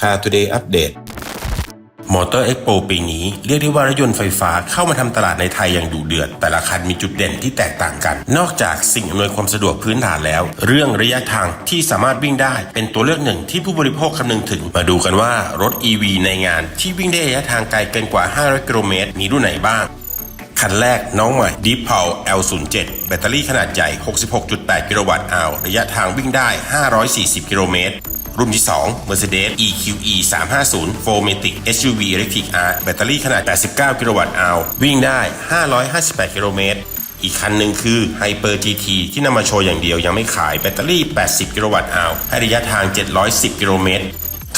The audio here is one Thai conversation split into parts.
Car Today Update มอเตอร์เอ็กโปปีนี้เรียกได้ว่ารถยนต์ไฟฟ้าเข้ามาทำตลาดในไทยอย่างดุเดือด แต่ละคันมีจุดเด่นที่แตกต่างกัน นอกจากสิ่งอำนวยความสะดวกพื้นฐานแล้ว เรื่องระยะทางที่สามารถวิ่งได้ เป็นตัวเลือกหนึ่งที่ผู้บริโภคคำนึงถึง มาดูกันว่ารถ EV ในงานที่วิ่งได้ระยะทางไกลเกินกว่า 500 กิโลเมตร มีรุ่นไหนบ้างคันแรกน้องใหม่ Deep p o w e L07 แบตเตอรี่ขนาดใหญ่ 66.8 กิโลวัตต์อาวระยะทางวิ่งได้ 540 กิโลเมตร รุ่นที่ 2 Mercedes EQE 350 4matic SUV Electric Art แบตเตอรี่ขนาด 89 กิโลวัตต์อาววิ่งได้ 558 กิโลเมตรอีกคันหนึ่งคือ Hyper GT ที่นำมาโชว์อย่างเดียวยังไม่ขายแบตเตอรี่ 80 กิโลวัตต์อาวให้ระยะทาง 710 กิโลเมตร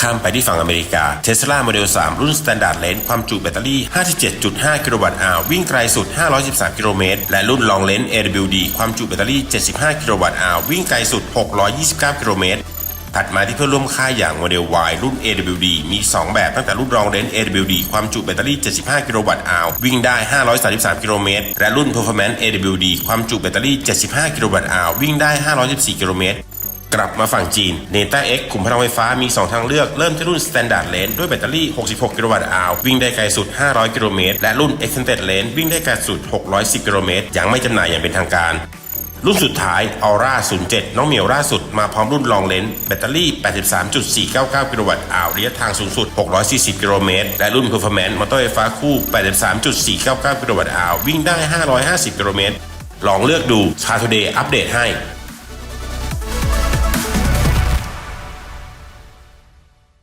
ข้ามไปที่ฝั่งอเมริกา Tesla Model 3 รุ่น Standard Range ความจุแบตเตอรี่ 57.5 กิโลวัตต์อาววิ่งไกลสุด 513 กิโลเมตร และรุ่น Long Range AWD ความจุแบตเตอรี่ 75 กิโลวัตต์อาววิ่งไกลสุด 629 กิโลเมตร ถัดมาที่เพื่อนร่วมค่ายอย่าง Model Y รุ่น AWD มี 2 แบบตั้งแต่รุ่นรอง Range AWD ความจุแบตเตอรี่ 75 กิโลวัตต์อาววิ่งได้ 533 กิโลเมตร และรุ่น Performance AWD ความจุแบตเตอรี่ 75 กิโลวัตต์อาววิ่งได้ 514 กิโลเมตรกลับมาฝั่งจีน Neta X ขุมพลังไฟฟ้ามี 2 ทางเลือก เริ่มที่รุ่น Standard Range ด้วยแบตเตอรี่ 66 กิโลวัตต์อาววิ่งได้ไกลสุด 500 กิโลเมตร และรุ่น Extended Range วิ่งได้ไกลสุด 610 กิโลเมตร ยังไม่จำหน่ายอย่างเป็นทางการ รุ่นสุดท้ายออร่า07 น้องเหมียวล่าสุดมาพร้อมรุ่นลองเลนแบตเตอรี่ 83.499 กิโลวัตต์อาวระยะทางสูงสุด 640 กิโลเมตร และรุ่น Performance มอเตอร์ไฟฟ้าคู่ 83.499 กิโลวัตต์อาววิ่งได้ 550 กิโลเมตร ลองเลือกดูชาทูเดย์อัปเดตให้